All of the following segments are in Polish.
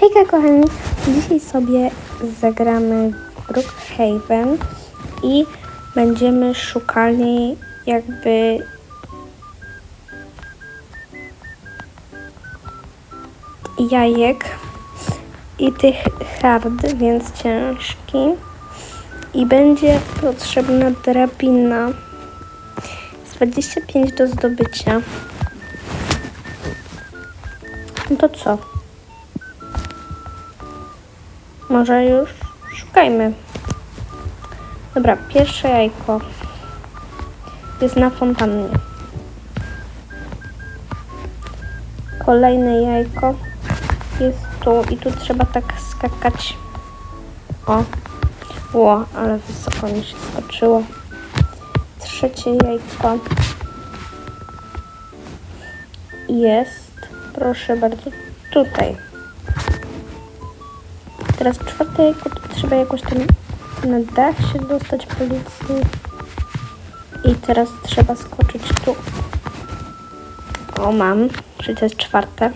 Hejka kochani, dzisiaj sobie zagramy w Brookhaven i będziemy szukali jakby jajek i tych hard, więc ciężki i będzie potrzebna drabina z 25 do zdobycia. No to co? Może już szukajmy. Dobra, pierwsze jajko jest na fontannie. Kolejne jajko jest tu i tu trzeba tak skakać. O, ło, ale wysoko mi się skoczyło. Trzecie jajko jest, proszę bardzo, tutaj. Teraz czwarte jajko to trzeba jakoś tam na dach się dostać policji. I teraz trzeba skoczyć tu. O, mam. Czyli to jest czwarte.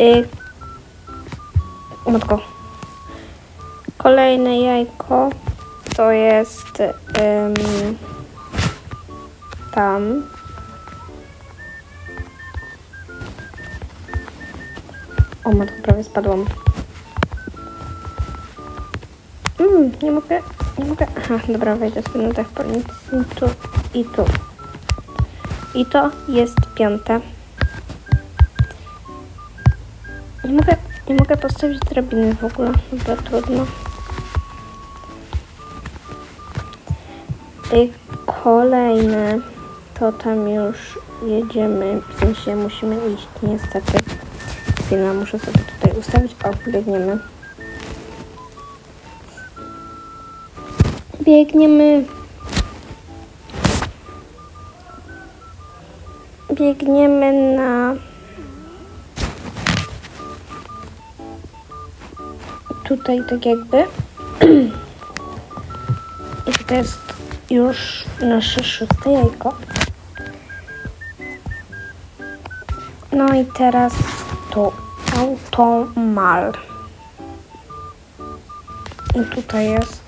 Y... O matko. Kolejne jajko to jest ym, tam. O matko, prawie spadłam. Mm, nie mogę, nie mogę. Aha, dobra, wejdę sobie na dach policji. Tu i tu. I to jest piąte. Nie mogę, nie mogę postawić drabiny w ogóle. Dobra, trudno. I kolejne to tam już jedziemy. W sensie musimy iść niestety. Muszę sobie tutaj ustawić. O, biegniemy. Biegniemy. Biegniemy na. Tutaj tak jakby. I to jest już nasze szóste jajko. No i teraz automal. I tutaj jest.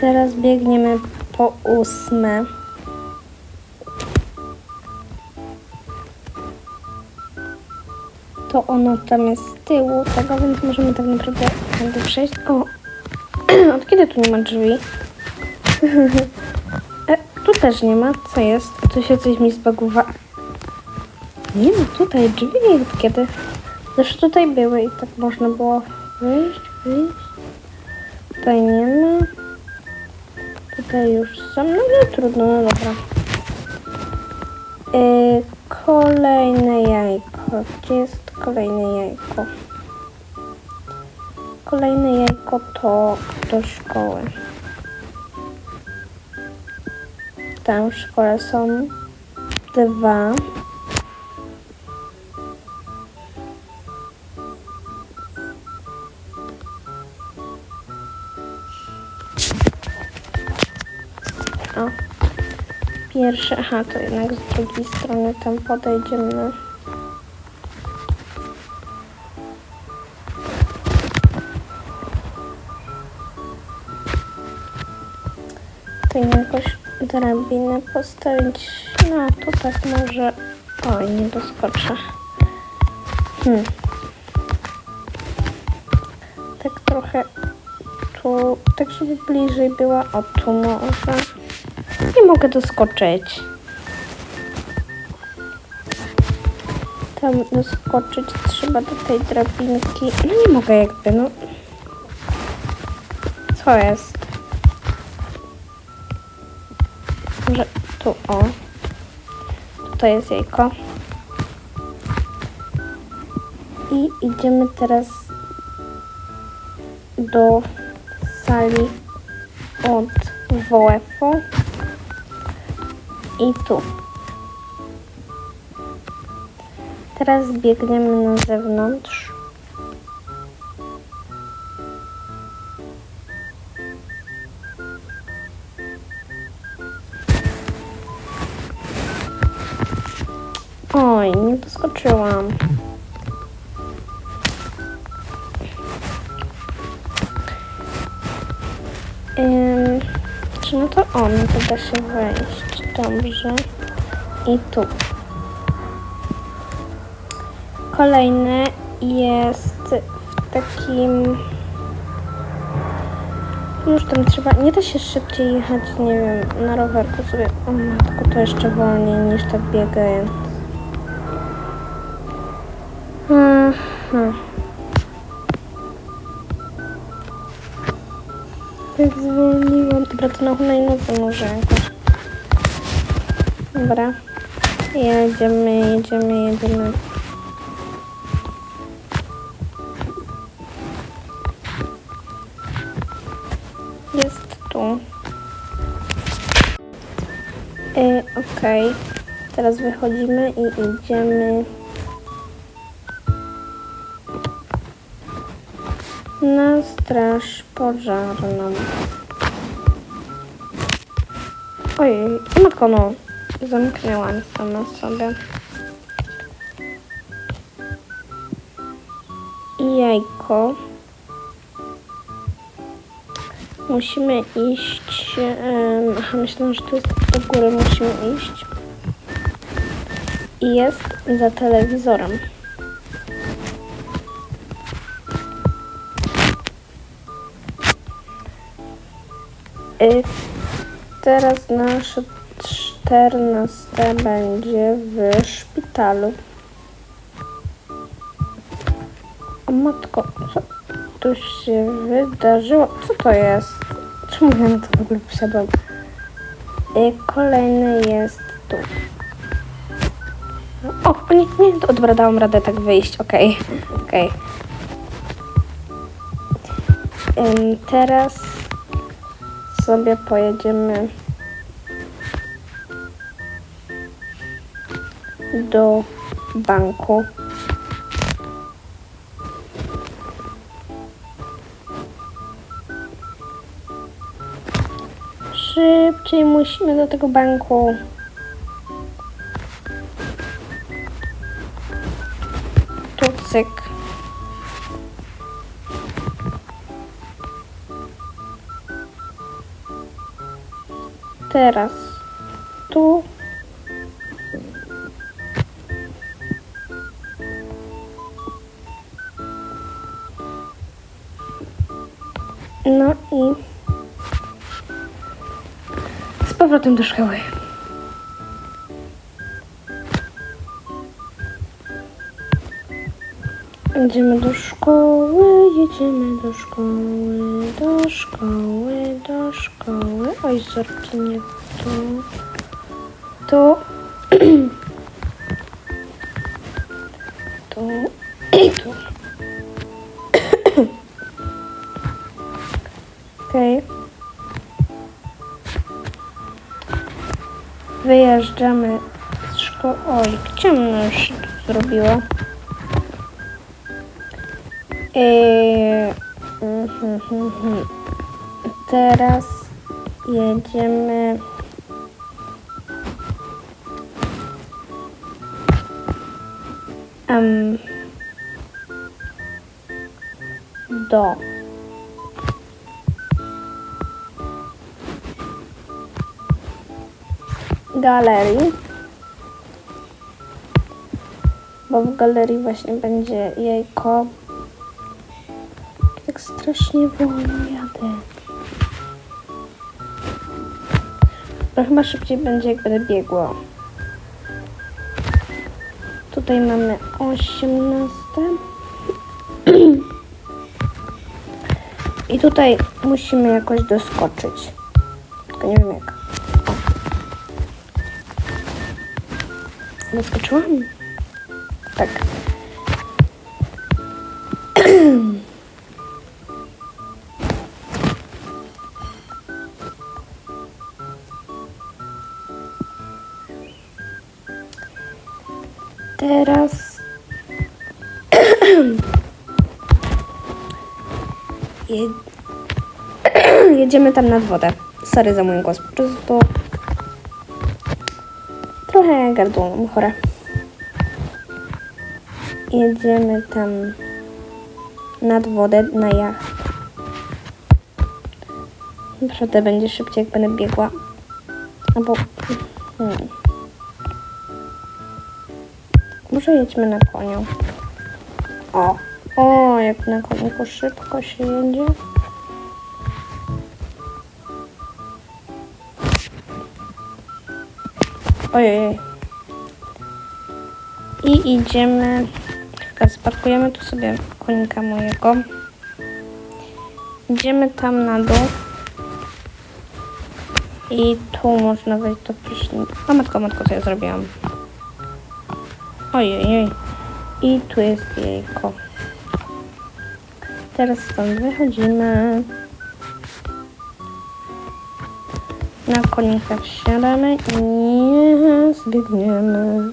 Teraz biegniemy po ósme. To ono tam jest z tyłu, tego więc możemy tak naprawdę tędy przejść. O, od kiedy tu nie ma drzwi? też nie ma. Co jest? Tu się coś mi zbagowa. Nie ma tutaj drzwi kiedy. Zresztą tutaj były i tak można było wyjść, wyjść. Tutaj nie ma. Tutaj już są. No nie trudno, no dobra. Yy, kolejne jajko. Gdzie jest kolejne jajko? Kolejne jajko to do szkoły. Tam w szkole są dwa. O. Pierwsze, aha, to jednak z drugiej strony tam podejdziemy. Tutaj jakoś drabinę postawić. No, tu tak może. Oj, nie doskoczę. Hmm. Tak trochę tu, tak żeby bliżej była. O, tu może. Nie mogę doskoczyć. Tam doskoczyć trzeba do tej drabinki. No nie mogę jakby, no. Co jest? Może tu, o. Tutaj jest jajko. I idziemy teraz do sali od WF-u. I tu. Teraz biegniemy na zewnątrz. Nie doskoczyłam. Ym, czy no to on, to da się wejść. Dobrze. I tu. Kolejny jest w takim... Już tam trzeba... Nie da się szybciej jechać, nie wiem, na rowerku sobie. O matko, to jeszcze wolniej niż tak biegając. Dobra, to na hulajnodze może jakoś. Dobra. Jedziemy, jedziemy, jedziemy. Jest tu. E, Okej. Teraz wychodzimy i idziemy na straż pożarną. Ojej, matko no, zamknęłam sama sobie. Jajko. Musimy iść. Aha, myślałam, że tu jest do góry. Musimy iść. I jest za telewizorem. Y, Teraz nasze czternaste będzie w szpitalu. O matko, co tu się wydarzyło? Co to jest? Czemu ja to w ogóle wszedłem? Y, Kolejny jest tu. O, nie, nie, dobra, dałam radę tak wyjść, okej, okej. Ym, Teraz sobie pojedziemy do banku. Szybciej musimy do tego banku. Tu cyk. Teraz tu. No i z powrotem do szkoły. Idziemy do szkoły, jedziemy do szkoły, do szkoły, do szkoły. Oj, sorki, nie. Tu. tu i tu. Okej. Wyjeżdżamy z szkoły. Oj, ciemno już się mhm. Teraz jedziemy. Em, do galerii. Bo w galerii właśnie będzie jajko. Strasznie wolno jadę. No chyba szybciej będzie jak będę biegła. Tutaj mamy 18. I tutaj musimy jakoś doskoczyć. Tylko nie wiem jak. Doskoczyłam? Tak. Teraz Je... jedziemy tam nad wodę. Sorry za mój głos, po prostu trochę gardło mam chore. jedziemy tam nad wodę na jacht. Naprawdę będzie szybciej, jak będę biegła. Albo... Hmm. Może jedźmy na koniu. O, o, jak na koniku szybko się jedzie. Ojej. I idziemy. Chwilkę, Sparkujemy tu sobie konika mojego. Idziemy tam na dół. I tu można wejść do prysznica. A matko, matko, co ja zrobiłam? Ojej. I tu jest jajko. Teraz stąd wychodzimy. Na konika wsiadamy i zbiegniemy.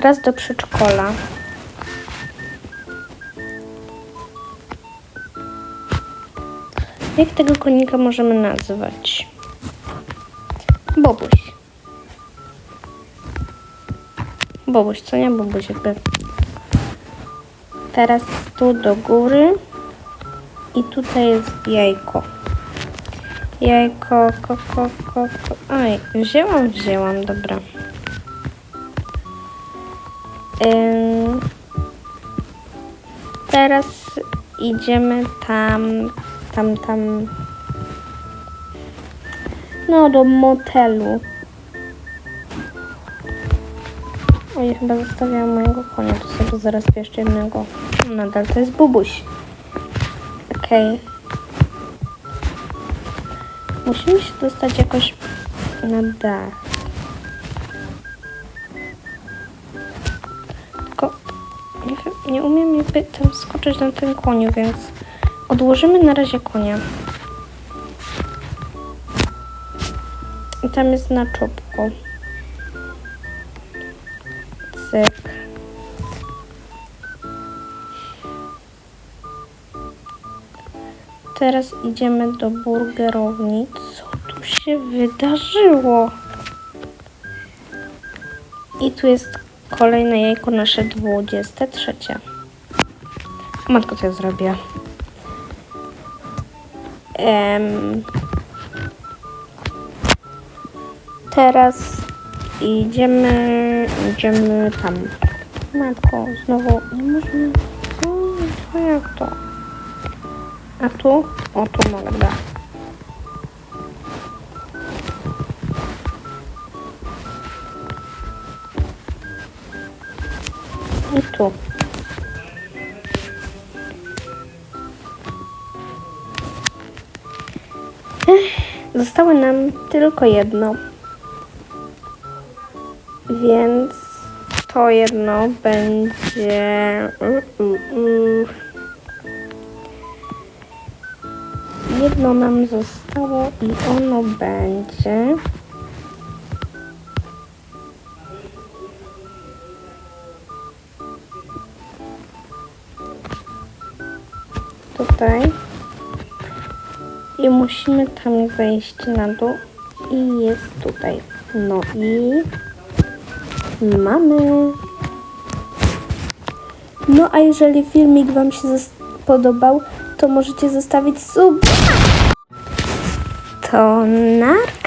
Teraz do przedszkola. Jak tego konika możemy nazwać? Bobuś. Bobuś, co nie? Bobuś jakby. Teraz tu do góry. I tutaj jest jajko. Jajko, ko, ko, ko, ko. Oj, wzięłam, wzięłam, dobra. Ym, teraz idziemy tam, tam, tam. No, do motelu. Oj, chyba zostawiałam mojego konia, to sobie zaraz jeszcze jednego. Nadal to jest bubuś. Okej. Musimy się dostać jakoś na dach. Tylko nie, nie umiem jakby tam skoczyć na ten koniu, więc odłożymy na razie konia. I tam jest na czubku. Teraz idziemy do burgerowni. Co tu się wydarzyło? I tu jest kolejne jajko, nasze 23. O matko, co ja zrobię? Em, teraz idziemy, idziemy tam. Matko, znowu nie możemy. Co? Co jak to? A tu? O, tu mogę, da. I tu. Zostało nam tylko jedno. Więc to jedno będzie... Jedno nam zostało i ono będzie. Tutaj. I musimy tam wejść na dół. I jest tutaj. No i mamy. No a jeżeli filmik Wam się podobał, to możecie zostawić sub. To narka!